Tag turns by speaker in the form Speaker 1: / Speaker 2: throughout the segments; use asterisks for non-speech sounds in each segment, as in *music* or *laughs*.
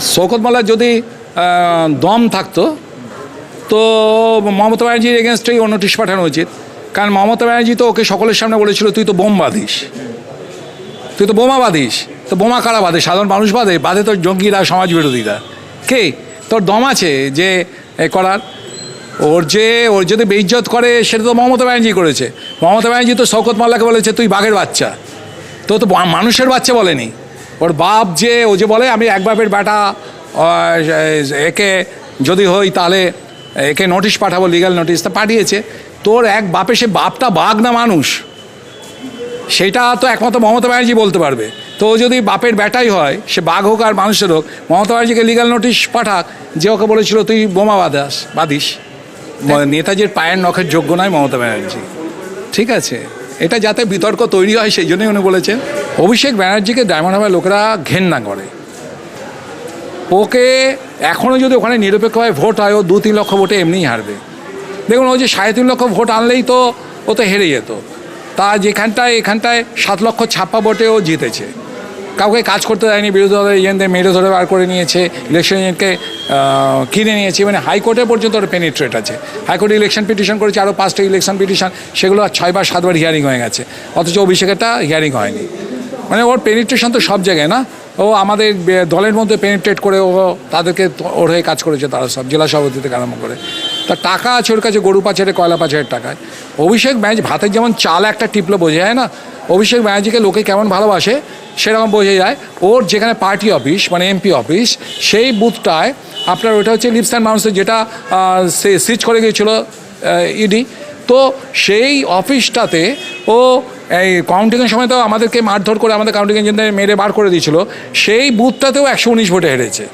Speaker 1: শৌকত মোল্লার যদি দম থাকতো, তো মমতা ব্যানার্জির এগেনস্টেই ও নোটিশ পাঠানো উচিত। কারণ মমতা ব্যানার্জি তো ওকে সকলের সামনে বলেছিল, তুই তো বোম বাঁধিস। তুই তো বোমা বাঁধিস। তো বোমা কারা বাঁধে? সাধারণ মানুষ বাঁধে? বাঁধে তোর জঙ্গিরা, সমাজ বিরোধীরা। কে? তোর দম আছে যে, এ, করার? ওর যে, ওর যদি বেইজ্জত করে, সেটা তো মমতা ব্যানার্জি করেছে। মমতা ব্যানার্জি তো শওকত মোল্লাকে বলেছে, তুই বাঘের বাচ্চা। তো তো মানুষের বাচ্চা বলেনি। ওর বাপ যে ও যে বলে আমি এক বাপের বেটা একে যদি হই তাহলে একে নোটিশ পাঠাবো লিগ্যাল নোটিশ তা পাঠিয়েছে। তোর এক বাপে সে বাপটা বাঘ না মানুষ। সেটা তো একমাত্র মমতা ব্যানার্জি বলতে পারবে। তো যদি বাপের ব্যাটাই হয় সে বাঘ হোক আর মানুষের হোক মমতা ব্যানার্জিকে লিগাল নোটিশ পাঠাক যে ওকে বলেছিল তুই বোমা বাদাস বাদিস নেতাজির পায়ের নখের যোগ্য নয় মমতা ব্যানার্জি। ঠিক আছে? এটা যাতে বিতর্ক তৈরি হয়, সেই জন্যই উনি বলেছেন। অভিষেক ব্যানার্জিকে ডায়মন্ড হাবার লোকেরা ঘেন্না করে। ওকে এখনও যদি ওখানে নিরপেক্ষভাবে ভোট হয়, ও দু তিন লক্ষ ভোটে এমনিই হারবে। দেখুন, ও যে সাড়ে তিন লক্ষ ভোট আনলেই তো ও তো হেরে যেত। তা যেখানটায়, এখানটায় সাত লক্ষ ছাপ্পা ভোটে ও জিতেছে। কাউকে কাজ করতে দেয়নি, বিরোধী দলের এজেন্টদের মেরে ধরে বার করে নিয়েছে ইলেকশন এজেন্টকে কিনে নিয়েছে। মানে হাইকোর্টে পর্যন্ত ওর পেনিট্রেট আছে। হাইকোর্টে ইলেকশন পিটিশন করেছে আরও পাঁচটা ইলেকশন পিটিশন সেগুলো ছয়বার সাতবার হিয়ারিং হয়ে গেছে। অথচ অভিষেকেরটা হিয়ারিং হয়নি। মানে ওর পেনিট্রেশন তো সব জায়গায় না? ও আমাদের দলের মধ্যে পেনিট্রেট করে ও তাদেরকে ওর হয়ে কাজ করেছে, তারা সব জেলা সভাপতি থেকে আরম্ভ করে। তা টাকা আছে ওর কাছে, গরু পাচারে কয়লা পাচারের টাকায়। অভিষেক ব্যানার্জি ভাতের যেমন চাল একটা টিপলে, বোঝা যায় না? অভিষেক ব্যানার্জিকে লোকে কেমন ভালোবাসে? সেরকম বোঝা যায়। ওর যেখানে পার্টি অফিস মানে এমপি অফিস সেই বুথটায় আপনার ওটা হচ্ছে লিপস অ্যান্ড মানুষের যেটা সে সিচ করে গিয়েছিল ইডি তো সেই অফিসটাতে ও এই কাউন্টিংয়ের সময় তো আমাদেরকে মারধর করে আমাদের কাউন্টিং এজেন্টদের মেরে বার করে দিয়েছিল সেই বুথটাতেও একশো উনিশ ভোটে হেরেছে।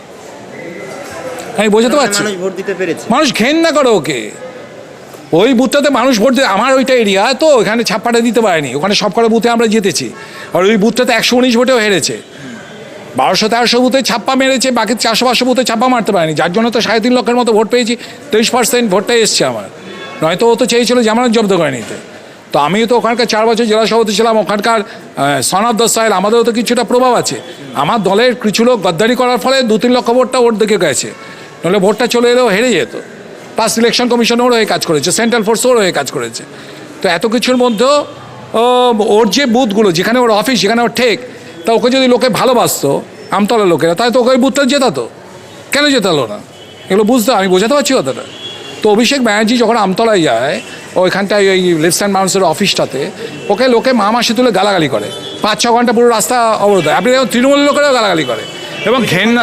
Speaker 1: আমি বোঝাতে পারছি?
Speaker 2: মানুষ ভোট দিতে পেরেছে।
Speaker 1: মানুষ ঘেন্না করে ওকে। ওই বুথটাতে মানুষ ভোট দেয় আমার ওইটা এরিয়া, তো ওখানে ছাপ্পাটা দিতে পারেনি। ওখানে সব কটা বুথে আমরা জিতেছি। আর ওই বুথটাতে একশো উনিশ ভোটেও হেরেছে। বারোশো তেরোশো বুথে ছাপ্পা মেরেছে, বাকি চারশো পাঁচশো বুথে ছাপ্পা মারতে পারেনি। যার জন্য তো সাড়ে তিন লক্ষের মতো ভোট পেয়েছি, তেইশ পার্সেন্ট ভোটটাই এসছে আমার। নয়তো ও তো চেয়েছিল জামানত জব্দ করে নিতে। তো আমিও তো ওখানকার চার বছর জেলা সভাপতি ছিলাম, ওখানকার সনাব দশাইল আমাদেরও তো কিছুটা প্রভাব আছে। আমার দলের কিছু লোক গদ্দারি করার ফলে দু তিন লক্ষ ভোটটা ওর দিকে গেছে। নাহলে ভোটটা চলে এলেও হেরে যেত। পাস ইলেকশন কমিশন ওর হয়ে কাজ করেছে সেন্ট্রাল ফোর্স ওর হয়ে কাজ করেছে। তো এত কিছুর মধ্যেও ওর যে বুথগুলো, যেখানে ওর অফিস যেখানে ওর ঠেক, তা ওকে যদি লোকে ভালোবাসতো আমতলা লোকেরা, তাহলে তো ওকে ওই বুথটা জেতাতো। কেন জেতালো না? এগুলো বুঝতে, আমি বোঝাতে পারছি কথাটা। তো অভিষেক ব্যানার্জি যখন আমতলায় যায়, ওইখানটায় ওই লেফট মানুষের অফিসটাতে ওকে লোকে মা মাসে তুলে গালাগালি করে। পাঁচ, ছ ঘণ্টা পুরো রাস্তা অবরোধ হয়। আপনি দেখুন, তৃণমূলের লোকেরাও গালাগালি করে। এবং ঘেন্না?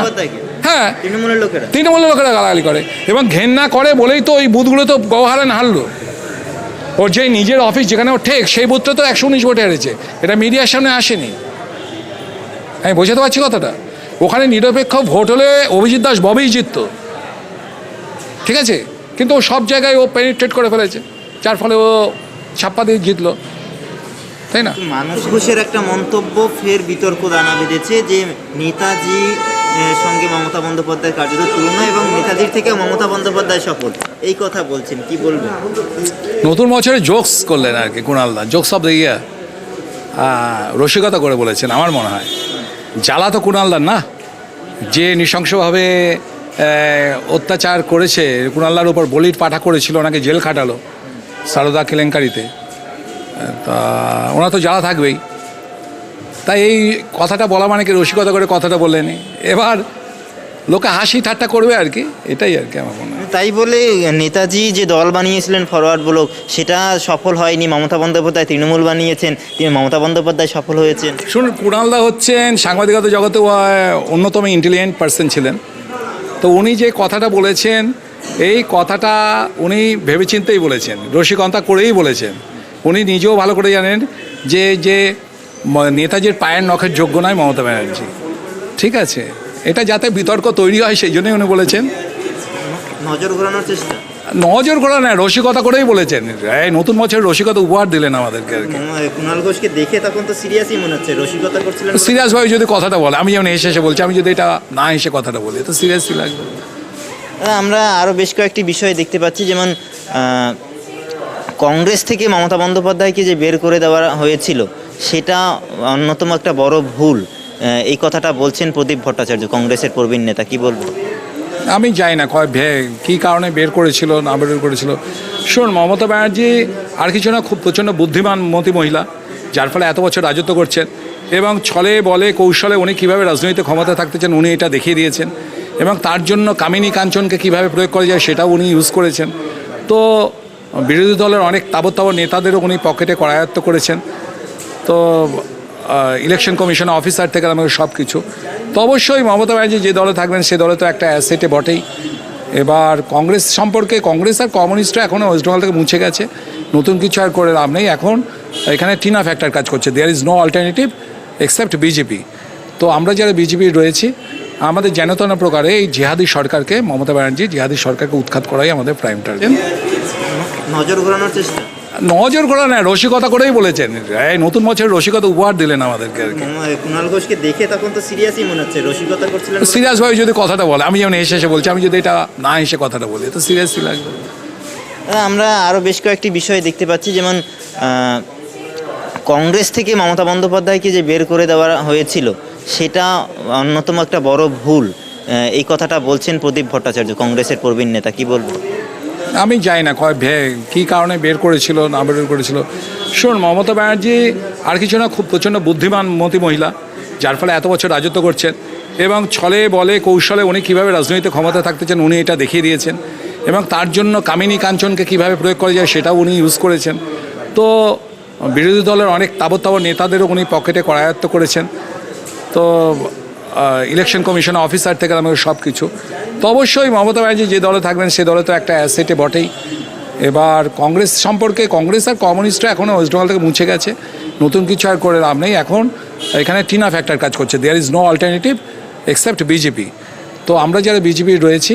Speaker 1: হ্যাঁ।
Speaker 2: তৃণমূলের লোকেরা।
Speaker 1: তৃণমূলের লোকেরা গালাগালি করে। এবং ঘেন্না করে বলেই তো ওই বুথগুলো তো গৌহারান হারলো ওর যে নিজের অফিস যেখানে ওর ঠেক সেই বুথটা তো একশো উনিশ ভোটে হেরেছে। এটা মিডিয়ার সামনে আসেনি। আমি বোঝাতে পারছি কথাটা? ওখানে নিরপেক্ষ ভোট হলে অভিজিৎ দাস ববেই জিতত। ঠিক আছে? কিন্তু ও সব জায়গায় ও পেনিট্রেট করে ফেলেছে। যার ফলে ও ছাপ্পা দিয়ে জিতলো। তাই না?
Speaker 2: মানুষ ঘোষের একটা মন্তব্য ফের বিতর্ক দানা বেঁধেছে যে নেতাজি সঙ্গে মমতা বন্দ্যোপাধ্যায়ের কার্যত তুলনা এবং নেতাজির থেকে মমতা বন্দ্যোপাধ্যায় সফল। এই কথা বলছেন, কি বলবেন?
Speaker 1: নতুন বছরে জোকস করলেন আর কি কুণালদা জোকস অফ দ্য রসিকতা করে বলেছেন, আমার মনে হয়। জ্বালা তো কুণালদার না? যে নৃশংসভাবে অত্যাচার করেছে কুণালদার উপর বলির পাঠা করেছিল, ওনাকে জেল খাটালো, সারদা কেলেঙ্কারিতে। তা, ওনার তো জ্বালা থাকবেই। তাই এই কথাটা বলা মানে কি রসিকতা করে কথাটা বললেন? এবার লোকে হাসি ঠাট্টা করবে আর কি এটাই আর কি আমার মনে হয়।
Speaker 2: তাই বলে নেতাজি যে দল বানিয়েছিলেন ফরওয়ার্ড ব্লক সেটা সফল হয়নি মমতা বন্দ্যোপাধ্যায় তৃণমূল বানিয়েছেন তিনি মমতা বন্দ্যোপাধ্যায় সফল হয়েছেন।
Speaker 1: শুনুন কুণালদা হচ্ছেন সাংবাদিকতা জগতে অন্যতম ইন্টেলিজেন্ট পার্সন ছিলেন। তো উনি যে কথাটা বলেছেন এই কথাটা উনি ভেবেচিন্তেই বলেছেন রসিকতা করেই বলেছেন। উনি নিজেও ভালো করে জানেন যে যে নেতাজির পায়ের নখের যোগ্য নয় মমতা ব্যানার্জি। ঠিক আছে? এটা যাতে বিতর্ক তৈরি হয় সেই জন্যই উনি বলেছেন।
Speaker 2: নজর ঘোরানোর চেষ্টা?
Speaker 1: নজর করা না রসিকতা করেই বলেছেন। এই নতুন বছর রসিকতা উপহার দিলেন আমাদেরকে আর কি।
Speaker 2: কুণাল ঘোষকে দেখে তখন তো সিরিয়াসই মনে হচ্ছে রসিকতা করছিলেন বলে-
Speaker 1: সিরিয়াসভাবে যদি কথাটা বলে আমি যেমন হেসে হেসে বলছি আমি যদি এটা না হেসে কথাটা বলি তো সিরিয়াসলি লাগবে।
Speaker 2: আমরা আরও বেশ কয়েকটি বিষয় দেখতে পাচ্ছি যেমন কংগ্রেস থেকে মমতা বন্দ্যোপাধ্যায়কে যে বের করে দেওয়া হয়েছিল সেটা অন্যতম একটা বড় ভুল। এই কথাটা বলছেন প্রদীপ ভট্টাচার্য, কংগ্রেসের প্রবীণ নেতা, কি বলব
Speaker 1: আমি জানি না কী কারণে বের করেছিল, না বের করেছিল। শোন মমতা ব্যানার্জি আর কিছু না, খুব প্রচণ্ড বুদ্ধিমান, মতি মহিলা, যার ফলে এত বছর রাজত্ব করছেন এবং ছলে বলে, কৌশলে উনি কীভাবে রাজনৈতিক ক্ষমতা থাকতে চান, উনি এটা দেখিয়ে দিয়েছেন এবং তার জন্য কামিনী কাঞ্চনকে কীভাবে প্রয়োগ করা যায় সেটাও উনি ইউজ করেছেন। তো বিরোধী দলের অনেক তাবৎ তাবৎ নেতাদেরও উনি পকেটে করায়ত্ত করেছেন। তো ইলেকশন কমিশন অফিসার থেকে আমাকে সব কিছু তো অবশ্যই মমতা ব্যানার্জি যে দলে থাকবেন, সে দলে তো একটা অ্যাসেটে বটেই। এবার কংগ্রেস সম্পর্কে, কংগ্রেস আর কমিউনিস্টরা এখনও ওয়েস্ট বেঙ্গল থেকে মুছে গেছে। নতুন কিছু আর করে লাভ নেই। এখন এখানে টিনা ফ্যাক্টর কাজ করছে। There is no alternative except BJP তো আমরা যারা বিজেপি রয়েছি, আমাদের যেনতন প্রকারে এই জিহাদি সরকারকে, মমতা ব্যানার্জি জিহাদি সরকারকে উৎখাত করাই আমাদের প্রাইম টার্গেট
Speaker 2: নজর ঘোরানোর চেষ্টা।
Speaker 1: নজর করা না রসিকতা করেই বলেছেন। এই নতুন বছর রসিকতা উপহার দিলেন আমাদেরকে আর কি।
Speaker 2: কুণাল ঘোষকে দেখে তখন তো সিরিয়াসই মনে হচ্ছে রসিকতা করছিলেন বলে-
Speaker 1: সিরিয়াসভাবে যদি কথাটা বলে আমি যেমন হেসে হেসে বলছি আমি যদি এটা না হেসে কথাটা বলি তো সিরিয়াসই লাগবে
Speaker 2: আমরা আরও বেশ কয়েকটি বিষয় দেখতে পাচ্ছি যেমন কংগ্রেস থেকে মমতা বন্দ্যোপাধ্যায়কে যে বের করে দেওয়া হয়েছিল সেটা অন্যতম একটা বড় ভুল। এই কথাটা বলছেন প্রদীপ ভট্টাচার্য কংগ্রেসের প্রবীণ নেতা কি বলব?
Speaker 1: আমি যাই না, কয় ভে- কী কারণে বের করেছিল, না বের করেছিল? শোন, মমতা ব্যানার্জি আর কিছু না, খুব প্রচণ্ড বুদ্ধিমান, মতি মহিলা, যার ফলে এত বছর রাজত্ব করছেন এবং ছলে বলে, কৌশলে উনি কীভাবে রাজনৈতিক ক্ষমতা থাকতে চান, উনি এটা দেখিয়ে দিয়েছেন এবং তার জন্য কামিনী কাঞ্চনকে কীভাবে প্রয়োগ করা যায়, সেটাও উনি ইউজ করেছেন। তো বিরোধী দলের অনেক তাবৎ নেতাদেরও উনি পকেটে করায়ত্ত করেছেন। তো ইলেকশন কমিশন অফিসার থেকে আমাকে সব কিছু তো অবশ্যই মমতা ব্যানার্জি যে দলে থাকবেন, সে দলে তো একটা অ্যাসেটে বটেই। এবার কংগ্রেস সম্পর্কে কংগ্রেস আর কমিউনিস্টরা এখনও ওয়েস্ট বেঙ্গল থেকে মুছে গেছে। নতুন কিছু আর করে লাভ নেই। এখন এখানে টিনা ফ্যাক্টর কাজ করছে। There is no alternative except BJP তো আমরা যারা বিজেপি রয়েছি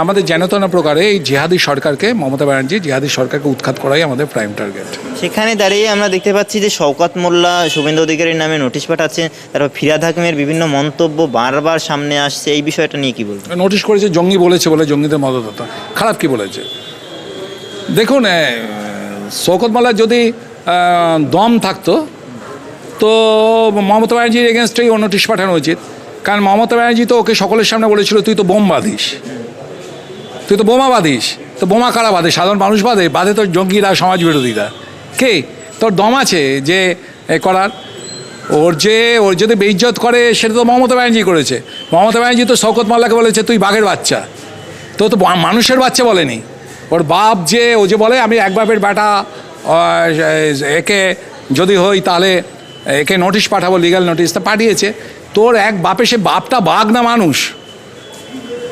Speaker 1: আমাদের যেনতন প্রকারে এই জিহাদি সরকারকে মমতা ব্যানার্জি জিহাদি সরকারকে উৎখাত করাই আমাদের প্রাইম টার্গেট
Speaker 2: সেখানে দাঁড়িয়ে আমরা দেখতে পাচ্ছি যে শওকত মোল্লা শুভেন্দু অধিকারীর নামে নোটিশ পাঠাচ্ছে তারপর ফিরাদ হাকিমের বিভিন্ন মন্তব্য বারবার সামনে আসছে এই বিষয়টা নিয়ে কি বলব
Speaker 1: নোটিশ করেছে জঙ্গি বলেছে বলে জঙ্গিদের মদততা। খারাপ কি বলেছে? দেখুন শওকত মোল্লার যদি দম থাকতো তো মমতা ব্যানার্জির এগেনস্টেই ও নোটিশ পাঠানো উচিত। কারণ মমতা ব্যানার্জি তো ওকে সকলের সামনে বলেছিল তুই তো বোম বাঁধিস তুই তো বোমা বাঁধিস, তো বোমা কারা বাঁধে? সাধারণ মানুষ বাঁধে? বাঁধে তোর জঙ্গিরা, সমাজ বিরোধীরা। কে? তোর দম আছে যে এ করার? ওর যে, ওর যদি বেইজ্জত করে, সেটা তো মমতা ব্যানার্জি করেছে। মমতা ব্যানার্জি তো শওকত মোল্লাকে বলেছে, তুই বাঘের বাচ্চা। তো তো মানুষের বাচ্চা বলেনি। ওর বাপ যে, ও যে বলে, আমি এক বাপের বেটা একে যদি হই তাহলে একে নোটিশ পাঠাবো লিগ্যাল নোটিশ তা পাঠিয়েছে। তোর এক বাপে, সে বাপটা বাঘ না মানুষ।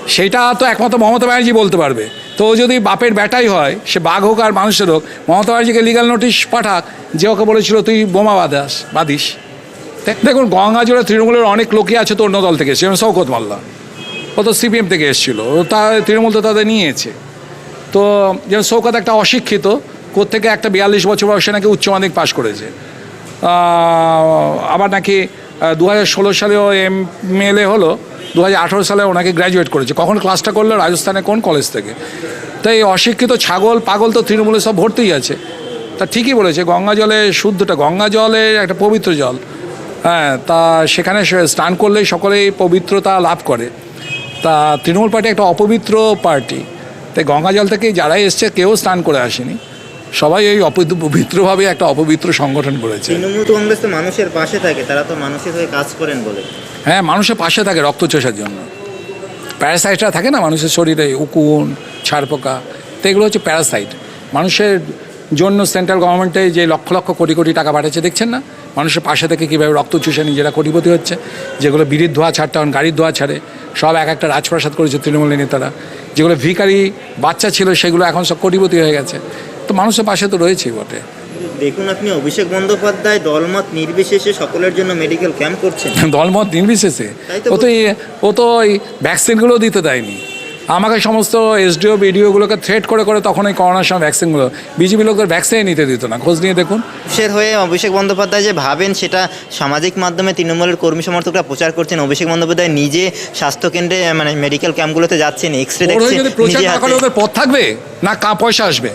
Speaker 1: সেটা তো একমাত্র মমতা ব্যানার্জি বলতে পারবে। তো যদি বাপের ব্যাটাই হয়, সে বাঘ হোক আর মানুষের হোক, মমতা ব্যানার্জিকে লিগাল নোটিশ পাঠাক, যে ওকে বলেছিল, তুই বোমা বাদাস বাদিস দেখ- দেখুন গঙ্গা জুড়ে তৃণমূলের অনেক লোকই আছে তো অন্য দল থেকে যেমন শৌকত মাল্লা। ও তো সিপিএম থেকে এসেছিল তা তৃণমূল তো তাদের নিয়েছে। তো যেমন শৌকত একটা অশিক্ষিত, কোত্থেকে একটা বিয়াল্লিশ বছর বয়সে নাকি উচ্চ মাধ্যমিক পাশ করেছে। আবার নাকি দু হাজার ষোলো সালেও এম এল এ হলো দু হাজার আঠেরো সালে ওনাকে গ্র্যাজুয়েট করেছে। কখন ক্লাসটা করল? রাজস্থানে কোন কলেজ থেকে? তাই অশিক্ষিত ছাগল, পাগল তো তৃণমূলে সব ভর্তিই আছে। তা ঠিকই বলেছে, গঙ্গা জলে শুদ্ধটা, গঙ্গা জলে একটা পবিত্র জল। হ্যাঁ তা সেখানে স্নান করলেই সকলেই পবিত্রতা লাভ করে। তা তৃণমূল পার্টি একটা অপবিত্র পার্টি। তাই গঙ্গা জল থেকে যারাই এসছে, কেউ স্নান করে আসেনি। সবাই এই অপবিত্রভাবে একটা অপবিত্র সংগঠন করেছে।
Speaker 2: তৃণমূল কংগ্রেস তো মানুষের পাশে থাকে তারা তো মানুষের হয়ে কাজ করেন বলে।
Speaker 1: হ্যাঁ মানুষের পাশে থাকে রক্ত চষার জন্য। প্যারাসাইটরা থাকে না মানুষের শরীরে উকুন ছাড়পোকা তো এগুলো হচ্ছে প্যারাসাইট। মানুষের জন্য সেন্ট্রাল গভর্নমেন্টে যে লক্ষ লক্ষ কোটি কোটি টাকা পাঠাচ্ছে দেখছেন না? মানুষের পাশে থেকে কীভাবে রক্ত চুষে নিজেরা কোটিপতি হচ্ছে? যেগুলো বিড়ির ধোয়া ছাড়তে হন গাড়ির ধোয়া ছাড়ে সব এক একটা রাজপ্রাসাদ করেছে তৃণমূলের নেতারা। যেগুলো ভিকারি বাচ্চা ছিল সেগুলো এখন সব কোটিপতি হয়ে গেছে। তো মানুষের পাশে তো রয়েছেই বটে।
Speaker 2: দেখুন আপনি অভিষেক বন্দ্যোপাধ্যায় দলমত নির্বিশেষে সকলের জন্য মেডিকেল ক্যাম্প করছেন। *laughs*
Speaker 1: দলমত নির্বিশেষে? ও তো ও তো ওই ভ্যাকসিনগুলো দিতে দেয়নি। আমাকে সমস্ত এসডিও বিডিওগুলোকে থ্রেট করে করে তখন এই করোনার সময় ভ্যাকসিনগুলো বিজেপি লোকদের ভ্যাকসিন নিতে দিত না। খোঁজ নিয়ে দেখুন।
Speaker 2: মানুষের হয়ে অভিষেক বন্দ্যোপাধ্যায় যে ভাবেন সেটা সামাজিক মাধ্যমে তৃণমূলের কর্মী সমর্থকরা প্রচার করছেন। অভিষেক বন্দ্যোপাধ্যায় নিজে স্বাস্থ্যকেন্দ্রে মানে মেডিকেল ক্যাম্পগুলোতে যাচ্ছেন এক্স রে দেখছেন
Speaker 1: প্রচার
Speaker 2: নিজে
Speaker 1: না করে ওদের পথ থাকবে না কা পয়সা আসবে?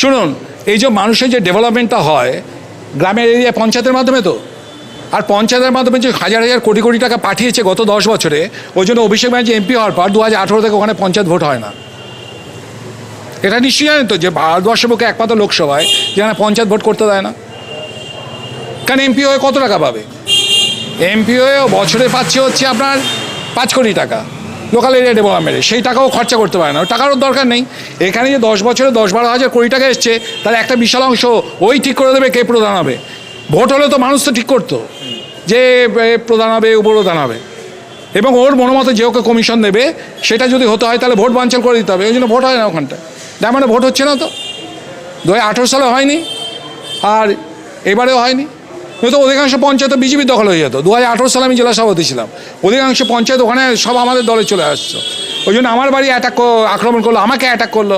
Speaker 1: শুনুন, এই যে মানুষের যে ডেভেলপমেন্টটা হয়, গ্রামের এরিয়া পঞ্চায়েতের মাধ্যমে তো? আর পঞ্চায়েতের মাধ্যমে যে হাজার হাজার কোটি কোটি টাকা পাঠিয়েছে গত দশ বছরে, ওই জন্য অভিষেক ব্যানার্জি এমপি হওয়ার পর দু হাজার আঠেরো থেকে ওখানে পঞ্চায়েত ভোট হয় না। এটা নিশ্চয়ই জানেন তো যে ভারতবর্ষের পক্ষে একমাত্র লোকসভায় যেখানে পঞ্চায়েত ভোট করতে দেয় না। কারণ এমপি হয়ে কত টাকা পাবে? এমপি হয়ে বছরে পাচ্ছে হচ্ছে আপনার পাঁচ কোটি টাকা। লোকাল এরিয়া ডেভেলপমেন্টে সেই টাকাও খরচা করতে পারে না। টাকারও দরকার নেই। এখানে যে দশ বছরে দশ বারো হাজার কোটি টাকা এসছে তার একটা বিশাল অংশ ওই ঠিক করে দেবে কে প্রধান হবে? ভোট হলে তো মানুষ তো ঠিক করতো যে প্রধান হবে উপপ্রধান হবে। এবং ওর মনোমতো যে ওকে কমিশন দেবে, সেটা যদি হতে হয়, তাহলে ভোট বাঞ্চাল করে দিতে হবে। ওই জন্য ভোট হয় না ওখানটায়। তার মানে ভোট হচ্ছে না তো। দু হাজার আঠেরো সালে হয়নি, আর এবারেও হয়নি। নয়তো অধিকাংশ পঞ্চায়েত বিজেপি দখল হয়ে যেত। দু হাজার আঠেরো সালে আমি জেলা সভাপতি ছিলাম। অধিকাংশ পঞ্চায়েত ওখানে সব আমাদের দলে চলে আসছো ওই জন্য আমার বাড়ি অ্যাটাক আক্রমণ করল আমাকে অ্যাটাক করল।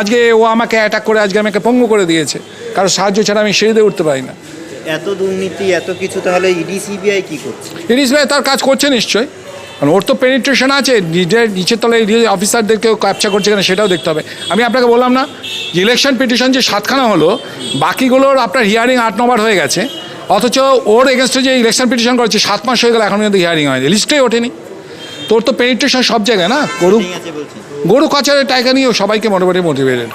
Speaker 1: আজকে ও আমাকে অ্যাটাক করে আজকে আমাকে পঙ্গু করে দিয়েছে। কারণ সাহায্য ছাড়া আমি সিঁড়িতে উঠতে পারি না।
Speaker 2: এত দুর্নীতি এত কিছু তাহলে ইডি সিবিআই কি করছে?
Speaker 1: ইরিশ ভাই তার কাজ করছে নিশ্চয়ই। কারণ ওর তো পেনিট্রেশন আছে নিজের নিচের তলায় অফিসারদেরকেও ক্যাপচার করছে কিনা সেটাও দেখতে হবে। আমি আপনাকে বললাম না যে ইলেকশন পিটিশন যে সাতখানা হলো বাকিগুলোর আপনার হিয়ারিং আট নম্বর হয়ে গেছে। অথচ ওর এগেনস্টে যে ইলেকশন পিটিশন করেছে সাত মাস হয়ে গেল এখন কিন্তু হিয়ারিং হয়নি। লিস্টেই ওঠেনি। তোর তো পেনিট্রেশন সব জায়গায় না? গরু গরু কাচারে টাইকা নিয়েও সবাইকে মোটামুটি মোটিভেটেড